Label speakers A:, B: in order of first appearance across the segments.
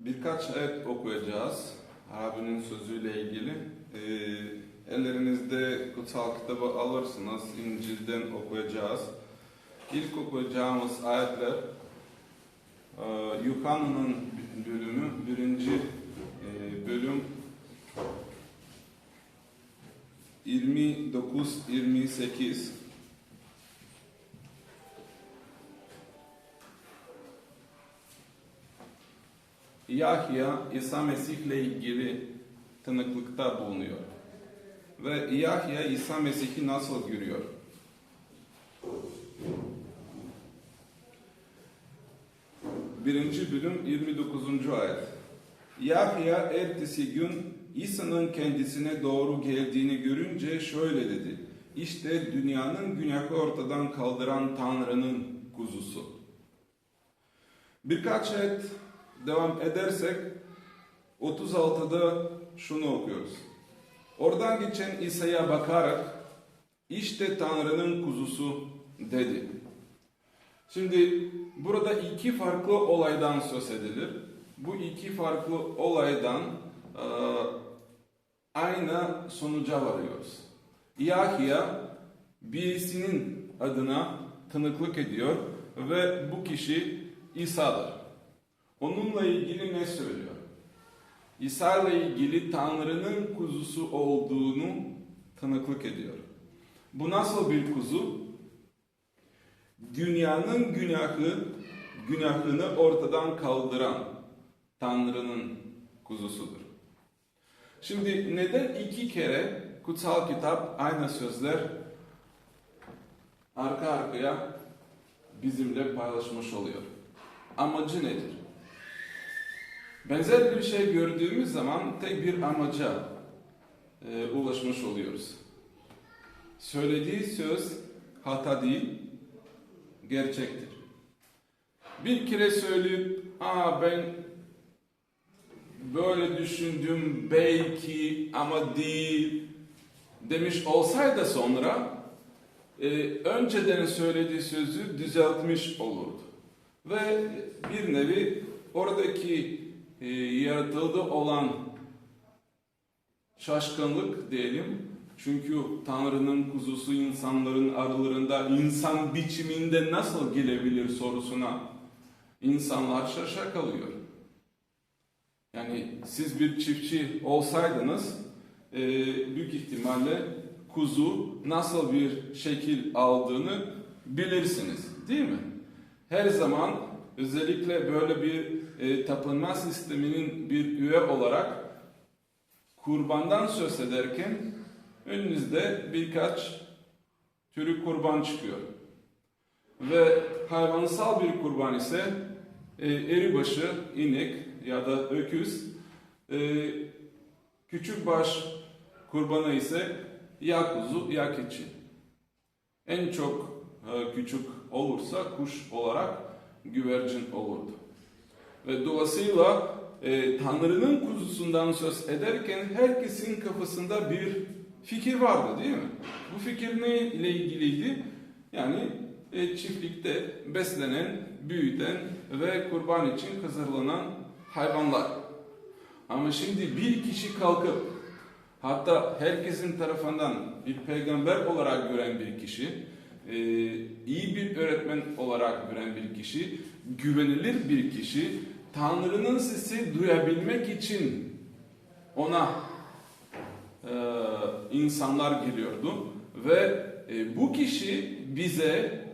A: Birkaç ayet okuyacağız. Rabbinin sözüyle ilgili. Ee, ellerinizde kutsal kitabı alırsınız. İncil'den okuyacağız. İlk okuyacağımız ayetler e, Yuhanna'nın bölümü, birinci e, bölüm 29-28 Yahya İsa Mesih ile ilgili tanıklıkta bulunuyor. Ve Yahya İsa Mesih'i nasıl görüyor? Birinci bölüm 29. ayet. Yahya ertesi gün İsa'nın kendisine doğru geldiğini görünce şöyle dedi. İşte dünyanın günahı ortadan kaldıran Tanrı'nın kuzusu. Birkaç ayet devam edersek 36'da şunu okuyoruz. Oradan geçen İsa'ya bakarak işte Tanrı'nın kuzusu dedi. Şimdi burada iki farklı olaydan söz edilir. Bu iki farklı olaydan e, aynı sonuca varıyoruz. Yahya birisinin adına tanıklık ediyor ve bu kişi İsa'dır. Onunla ilgili ne söylüyor? İsa ile ilgili Tanrı'nın kuzusu olduğunu tanıklık ediyor. Bu nasıl bir kuzu? Dünyanın günahı, günahını ortadan kaldıran Tanrı'nın kuzusudur. Şimdi neden iki kere kutsal kitap aynı sözler arka arkaya bizimle paylaşmış oluyor? Amacı nedir? Benzer bir şey gördüğümüz zaman tek bir amaca e, ulaşmış oluyoruz. Söylediği söz hata değil, gerçektir. Bir kere söyleyip, aa ben böyle düşündüm belki ama değil demiş olsaydı sonra e, önceden söylediği sözü düzeltmiş olurdu. Ve bir nevi oradaki e, yaratıldı olan şaşkınlık diyelim. Çünkü Tanrı'nın kuzusu insanların aralarında insan biçiminde nasıl gelebilir sorusuna insanlar şaşa kalıyor. Yani siz bir çiftçi olsaydınız e, büyük ihtimalle kuzu nasıl bir şekil aldığını bilirsiniz değil mi? Her zaman özellikle böyle bir e, tapınma sisteminin bir üye olarak kurbandan söz ederken önünüzde birkaç türü kurban çıkıyor. Ve hayvansal bir kurban ise e, eribaşı, inek ya da öküz, e, küçük baş kurbanı ise ya kuzu ya keçi. En çok e, küçük olursa kuş olarak güvercin olurdu. Ve dolayısıyla e, Tanrı'nın kuzusundan söz ederken herkesin kafasında bir fikir vardı değil mi? Bu fikir ne ile ilgiliydi? Yani e, çiftlikte beslenen, büyüten ve kurban için hazırlanan hayvanlar. Ama şimdi bir kişi kalkıp hatta herkesin tarafından bir peygamber olarak gören bir kişi, e, iyi bir öğretmen olarak gören bir kişi, güvenilir bir kişi, Tanrı'nın sesi duyabilmek için ona e, insanlar geliyordu ve e, bu kişi bize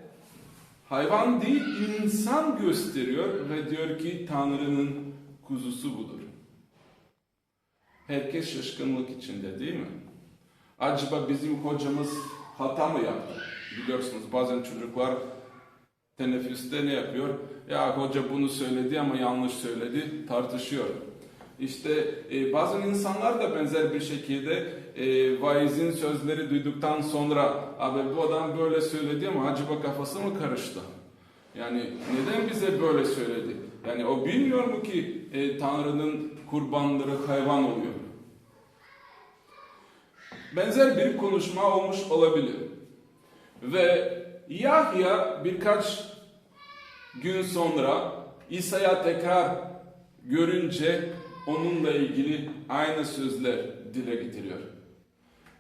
A: hayvan değil insan gösteriyor ve diyor ki Tanrı'nın kuzusu budur. Herkes şaşkınlık içinde değil mi? Acaba bizim hocamız hata mı yaptı? Biliyorsunuz bazen çocuklar teneffüste ne yapıyor? Ya hoca bunu söyledi ama yanlış söyledi tartışıyor. İşte e, bazı insanlar da benzer bir şekilde e, vaizin sözleri duyduktan sonra abi bu adam böyle söyledi ama acaba kafası mı karıştı? Yani neden bize böyle söyledi? Yani o bilmiyor mu ki e, Tanrı'nın kurbanları hayvan oluyor? Benzer bir konuşma olmuş olabilir. Ve Yahya birkaç gün sonra İsa'ya tekrar görünce onunla ilgili aynı sözler dile getiriyor.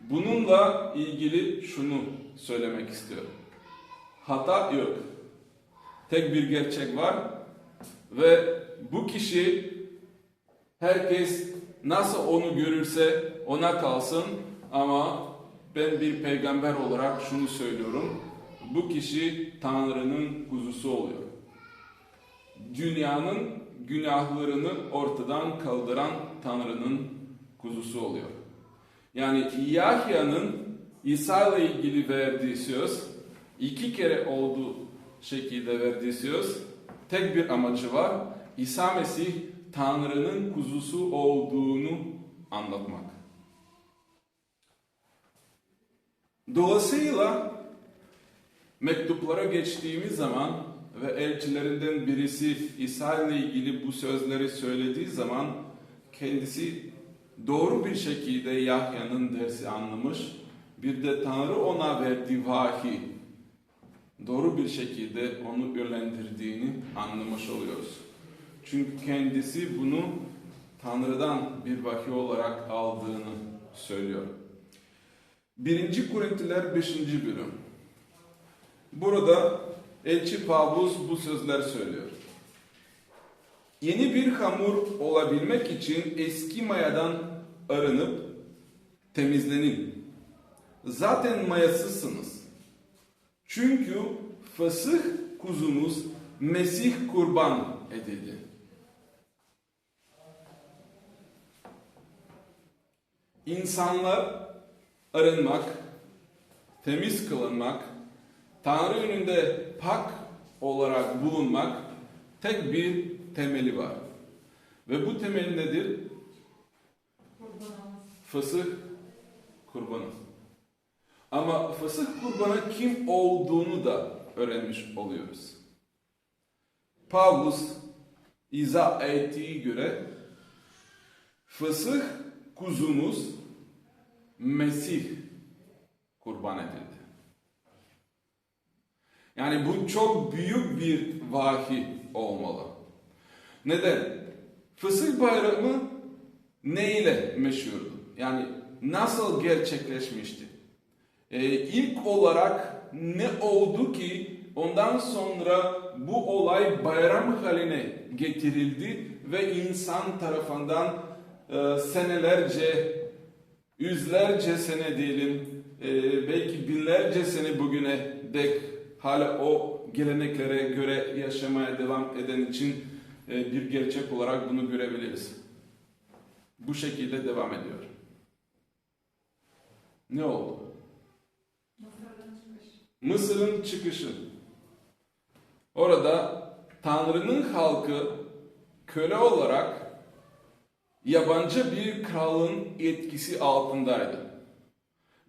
A: Bununla ilgili şunu söylemek istiyorum. Hata yok. Tek bir gerçek var ve bu kişi herkes nasıl onu görürse ona kalsın ama ben bir peygamber olarak şunu söylüyorum. Bu kişi Tanrı'nın kuzusu oluyor. Dünyanın günahlarını ortadan kaldıran Tanrı'nın kuzusu oluyor. Yani Yahya'nın İsa ile ilgili verdiği söz iki kere olduğu şekilde verdiği söz tek bir amacı var. İsa Mesih Tanrı'nın kuzusu olduğunu anlatmak. Dolayısıyla mektuplara geçtiğimiz zaman ve elçilerinden birisi İsa ile ilgili bu sözleri söylediği zaman kendisi doğru bir şekilde Yahya'nın dersi anlamış. Bir de Tanrı ona verdiği vahiy doğru bir şekilde onu yönlendirdiğini anlamış oluyoruz. Çünkü kendisi bunu Tanrı'dan bir vahiy olarak aldığını söylüyor. 1. Korintiler 5. bölüm. Burada Elçi Pavlus bu sözler söylüyor. Yeni bir hamur olabilmek için eski mayadan arınıp temizlenin. Zaten mayasızsınız. Çünkü fasıh kuzumuz Mesih kurban edildi. İnsanlar arınmak, temiz kılınmak, Tanrı önünde pak olarak bulunmak tek bir temeli var. Ve bu temel nedir? Fasıh kurbanı. Ama fasıh kurbanı kim olduğunu da öğrenmiş oluyoruz. Pavlus izah ettiği göre fasıh kuzumuz Mesih kurban edildi. Yani bu çok büyük bir vahiy olmalı. Neden? Fısıh bayramı ne ile meşhurdu? Yani nasıl gerçekleşmişti? Ee, ilk olarak ne oldu ki ondan sonra bu olay bayram haline getirildi ve insan tarafından e, senelerce, yüzlerce sene diyelim, e, belki binlerce sene bugüne dek hala o geleneklere göre yaşamaya devam eden için e, bir gerçek olarak bunu görebiliriz. Bu şekilde devam ediyor. Ne oldu? Mısır'ın çıkışı. Orada Tanrı'nın halkı köle olarak yabancı bir kralın etkisi altındaydı.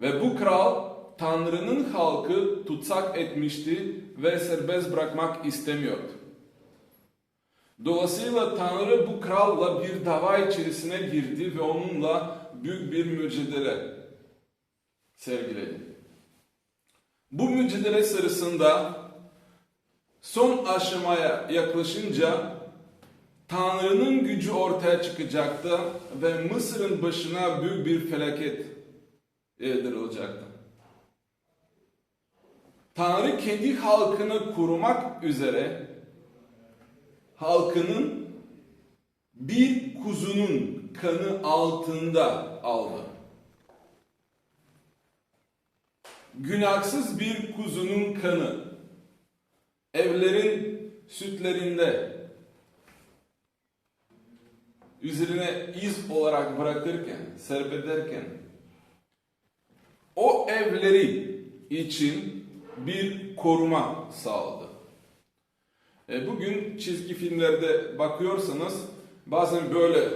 A: Ve bu kral Tanrı'nın halkı tutsak etmişti ve serbest bırakmak istemiyordu. Dolayısıyla Tanrı bu kralla bir dava içerisine girdi ve onunla büyük bir mücadele sergiledi. Bu mücadele sırasında son aşamaya yaklaşınca Tanrı'nın gücü ortaya çıkacaktı ve Mısır'ın başına büyük bir felaket yağdırılacaktı. Tanrı kendi halkını korumak üzere halkının bir kuzunun kanı altında aldı. Günahsız bir kuzunun kanı evlerin sütlerinde üzerine iz olarak bırakırken, serbederken o evleri için bir koruma sağladı. E, bugün çizgi filmlerde bakıyorsanız bazen böyle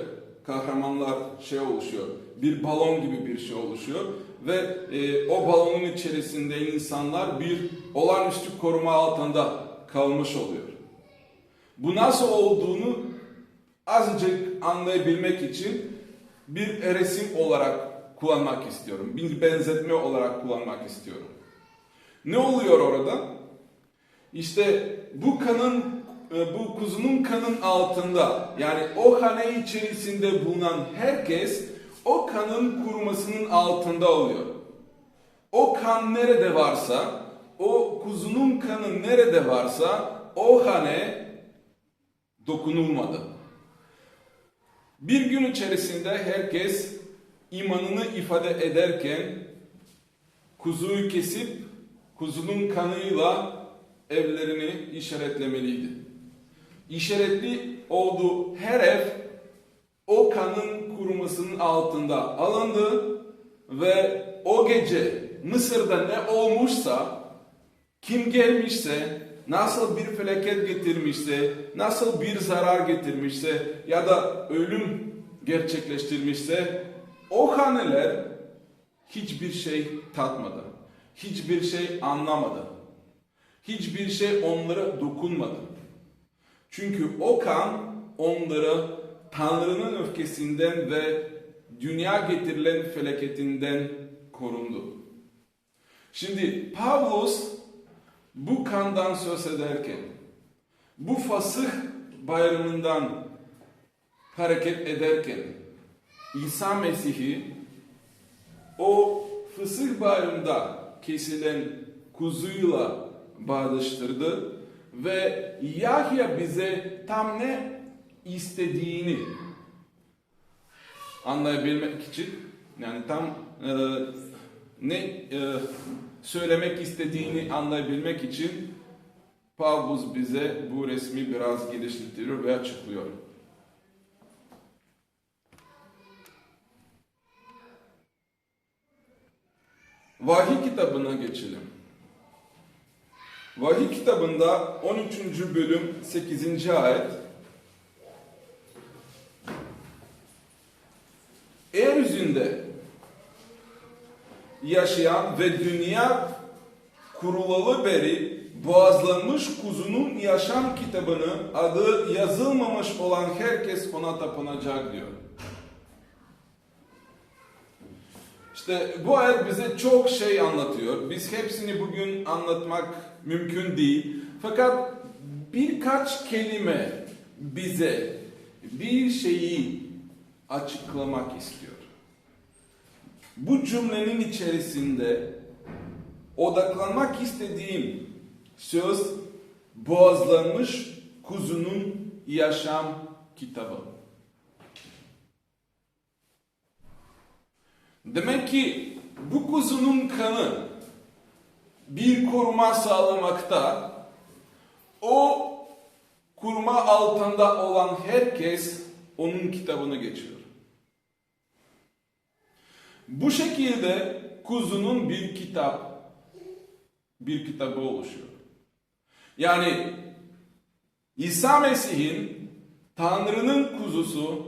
A: kahramanlar şey oluşuyor. Bir balon gibi bir şey oluşuyor ve e, o balonun içerisinde insanlar bir olağanüstü koruma altında kalmış oluyor. Bu nasıl olduğunu azıcık anlayabilmek için bir resim olarak kullanmak istiyorum. Bir benzetme olarak kullanmak istiyorum. Ne oluyor orada? İşte bu kanın e, bu kuzunun kanın altında yani o hane içerisinde bulunan herkes o kanın kurumasının altında oluyor. O kan nerede varsa, o kuzunun kanı nerede varsa o hane dokunulmadı. Bir gün içerisinde herkes imanını ifade ederken kuzuyu kesip kuzunun kanıyla evlerini işaretlemeliydi. İşaretli olduğu her ev o kanın kurumasının altında alındı ve o gece Mısır'da ne olmuşsa kim gelmişse nasıl bir felaket getirmişse nasıl bir zarar getirmişse ya da ölüm gerçekleştirmişse o haneler hiçbir şey tatmadı. Hiçbir şey anlamadı. Hiçbir şey onlara dokunmadı. Çünkü o kan onları Tanrı'nın öfkesinden ve dünya getirilen felaketinden korundu. Şimdi Pavlos bu kandan söz ederken, bu fasıh bayramından hareket ederken, İsa Mesih'i o fısıh bayramında kesilen kuzuyla bağdaştırdı ve Yahya bize tam ne istediğini anlayabilmek için yani tam e, ne e, söylemek istediğini anlayabilmek için Pavlus bize bu resmi biraz geliştiriyor ve açıklıyor. Vahiy kitabına geçelim. Vahiy kitabında 13. bölüm 8. ayet yaşayan ve dünya kurulalı beri boğazlanmış kuzunun yaşam kitabını adı yazılmamış olan herkes ona tapınacak diyor. İşte bu ayet bize çok şey anlatıyor. Biz hepsini bugün anlatmak mümkün değil. Fakat birkaç kelime bize bir şeyi açıklamak istiyor. Bu cümlenin içerisinde odaklanmak istediğim söz boğazlanmış kuzunun yaşam kitabı. Demek ki bu kuzunun kanı bir koruma sağlamakta. O kurma altında olan herkes onun kitabını geçiyor. Bu şekilde kuzunun bir kitap, bir kitabı oluşuyor. Yani İsa Mesih'in Tanrı'nın kuzusu,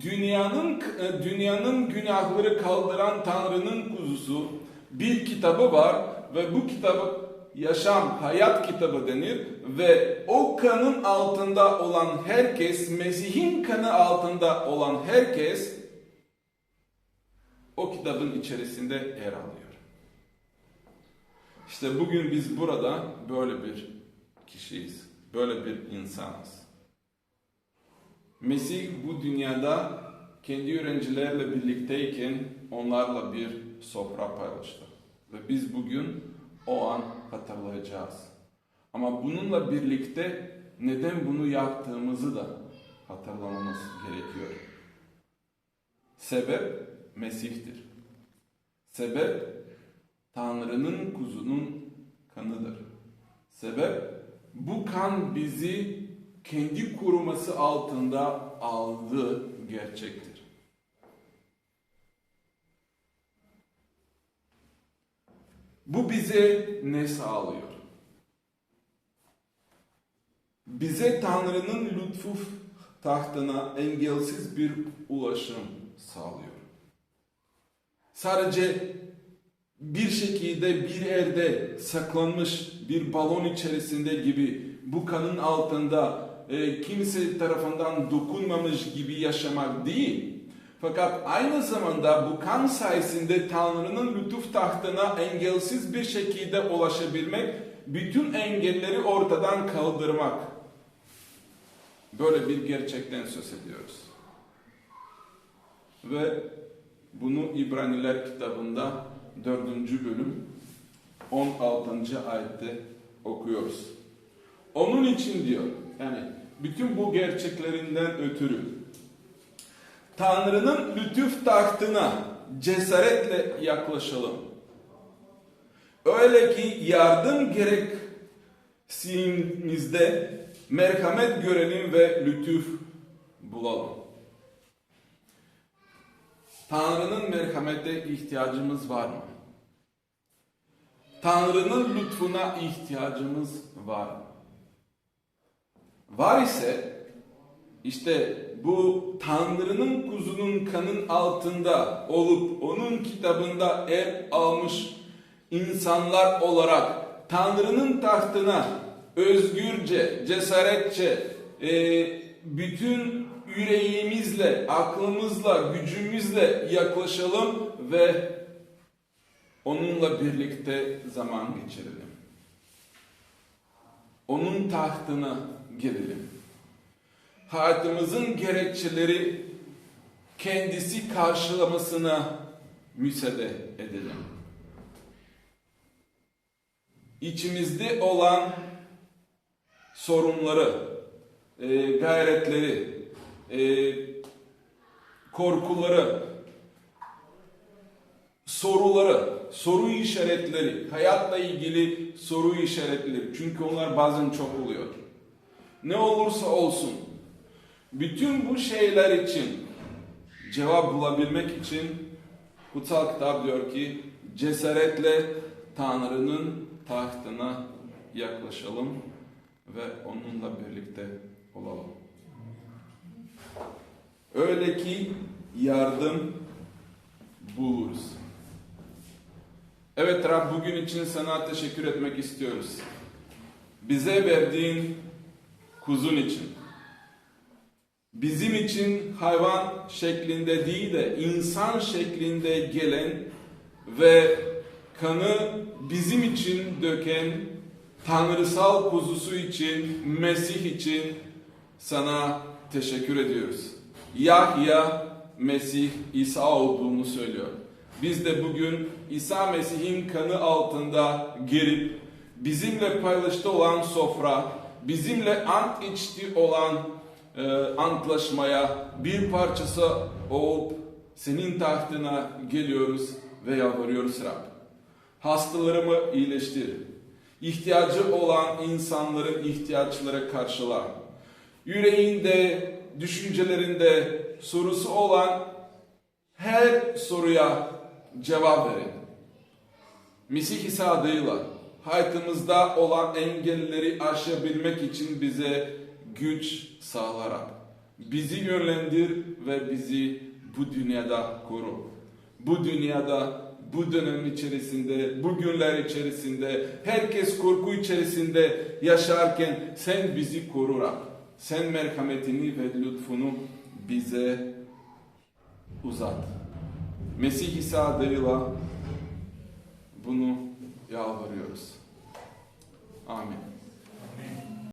A: dünyanın dünyanın günahları kaldıran Tanrı'nın kuzusu bir kitabı var ve bu kitabı yaşam, hayat kitabı denir ve o kanın altında olan herkes, Mesih'in kanı altında olan herkes o kitabın içerisinde yer alıyor. İşte bugün biz burada böyle bir kişiyiz, böyle bir insanız. Mesih bu dünyada kendi öğrencilerle birlikteyken onlarla bir sofra paylaştı. Ve biz bugün o an hatırlayacağız. Ama bununla birlikte neden bunu yaptığımızı da hatırlamamız gerekiyor. Sebep Mesih'tir. Sebep Tanrı'nın kuzunun kanıdır. Sebep bu kan bizi kendi koruması altında aldığı gerçektir. Bu bize ne sağlıyor? Bize Tanrı'nın lütfu tahtına engelsiz bir ulaşım sağlıyor. Sadece bir şekilde bir yerde saklanmış bir balon içerisinde gibi bu kanın altında e, kimse tarafından dokunmamış gibi yaşamak değil. Fakat aynı zamanda bu kan sayesinde Tanrı'nın lütuf tahtına engelsiz bir şekilde ulaşabilmek, bütün engelleri ortadan kaldırmak. Böyle bir gerçekten söz ediyoruz. Ve bunu İbraniler kitabında 4. bölüm 16. ayette okuyoruz. Onun için diyor, yani bütün bu gerçeklerinden ötürü Tanrı'nın lütuf tahtına cesaretle yaklaşalım. Öyle ki yardım gereksinimizde merhamet görelim ve lütuf bulalım. Tanrı'nın merhamete ihtiyacımız var mı? Tanrı'nın lütfuna ihtiyacımız var mı? Var ise işte bu Tanrı'nın kuzunun kanın altında olup onun kitabında el almış insanlar olarak Tanrı'nın tahtına özgürce, cesaretçe, e, bütün yüreğimizle, aklımızla, gücümüzle yaklaşalım ve onunla birlikte zaman geçirelim. Onun tahtına gelelim. Hayatımızın gerekçeleri kendisi karşılamasına müsaade edelim. İçimizde olan sorunları, e, gayretleri, e, korkuları, soruları, soru işaretleri, hayatla ilgili soru işaretleri. Çünkü onlar bazen çok oluyor. Ne olursa olsun, bütün bu şeyler için cevap bulabilmek için kutsal kitap diyor ki cesaretle Tanrı'nın tahtına yaklaşalım ve onunla birlikte olalım. Öyle ki yardım buluruz. Evet Rab bugün için sana teşekkür etmek istiyoruz. Bize verdiğin kuzun için. Bizim için hayvan şeklinde değil de insan şeklinde gelen ve kanı bizim için döken tanrısal kuzusu için, Mesih için sana teşekkür ediyoruz. Yahya Mesih İsa olduğunu söylüyor. Biz de bugün İsa Mesih'in kanı altında gelip bizimle paylaştı olan sofra, bizimle ant içti olan e, antlaşmaya bir parçası olup senin tahtına geliyoruz ve yalvarıyoruz Rab. Hastalarımı iyileştir. İhtiyacı olan insanların ihtiyaçları karşıla. Yüreğinde, düşüncelerinde sorusu olan her soruya cevap verin. Mesih İsa adıyla hayatımızda olan engelleri aşabilmek için bize güç sağlarak bizi yönlendir ve bizi bu dünyada koru. Bu dünyada bu dönem içerisinde, bu günler içerisinde, herkes korku içerisinde yaşarken sen bizi koru Rab. Sen merhametini ve lütfunu bize uzat. Mesih İsa adıyla bunu yalvarıyoruz. Amin.